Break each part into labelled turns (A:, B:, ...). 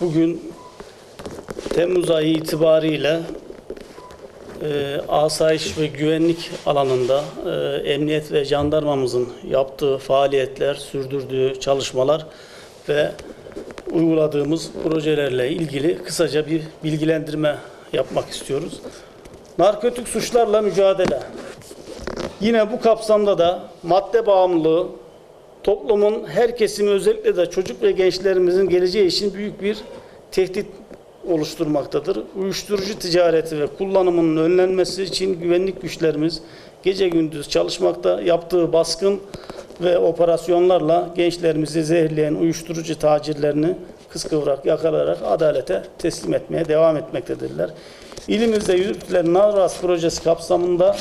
A: bugün Temmuz ayı itibariyle e, asayiş ve güvenlik alanında e, emniyet ve jandarmamızın yaptığı faaliyetler, sürdürdüğü çalışmalar ve uyguladığımız projelerle ilgili kısaca bir bilgilendirme yapmak istiyoruz. Narkotik suçlarla mücadele. Yine bu kapsamda da madde bağımlılığı toplumun her kesimi özellikle de çocuk ve gençlerimizin geleceği için büyük bir tehdit oluşturmaktadır. Uyuşturucu ticareti ve kullanımının önlenmesi için güvenlik güçlerimiz gece gündüz çalışmakta. Yaptığı baskın ve operasyonlarla gençlerimizi zehirleyen uyuşturucu tacirlerini kıskıvrak yakalayarak adalete teslim etmeye devam etmektedirler. İlimizde yürütülen Navras projesi kapsamında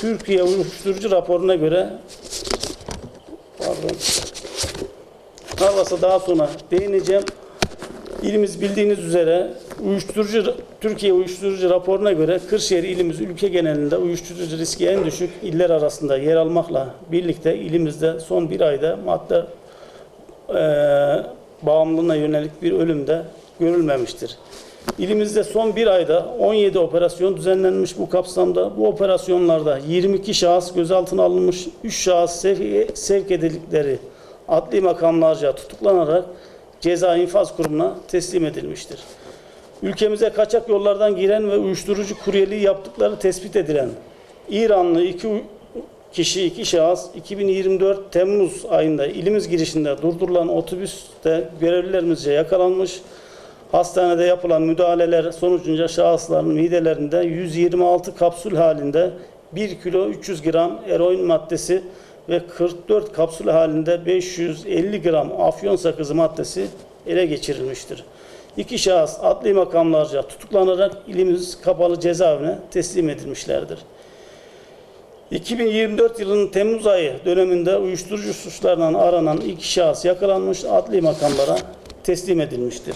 A: Türkiye uyuşturucu raporuna göre pardon, daha sonra değineceğim. İlimiz bildiğiniz üzere uyuşturucu Türkiye uyuşturucu raporuna göre Kırşehir ilimiz ülke genelinde uyuşturucu riski en düşük iller arasında yer almakla birlikte ilimizde son bir ayda madde eee bağımlılığına yönelik bir ölüm de görülmemiştir. İlimizde son bir ayda 17 operasyon düzenlenmiş bu kapsamda. Bu operasyonlarda 22 şahıs gözaltına alınmış, 3 şahıs sevk, sevk edildikleri adli makamlarca tutuklanarak ceza infaz kurumuna teslim edilmiştir. Ülkemize kaçak yollardan giren ve uyuşturucu kuryeliği yaptıkları tespit edilen İranlı iki kişi, iki şahıs 2024 Temmuz ayında ilimiz girişinde durdurulan otobüste görevlilerimizce yakalanmış. Hastanede yapılan müdahaleler sonucunca şahısların midelerinde 126 kapsül halinde 1 kilo 300 gram eroin maddesi ve 44 kapsül halinde 550 gram afyon sakızı maddesi ele geçirilmiştir. İki şahıs adli makamlarca tutuklanarak ilimiz kapalı cezaevine teslim edilmişlerdir. 2024 yılının Temmuz ayı döneminde uyuşturucu suçlarından aranan iki şahıs yakalanmış adli makamlara teslim edilmiştir.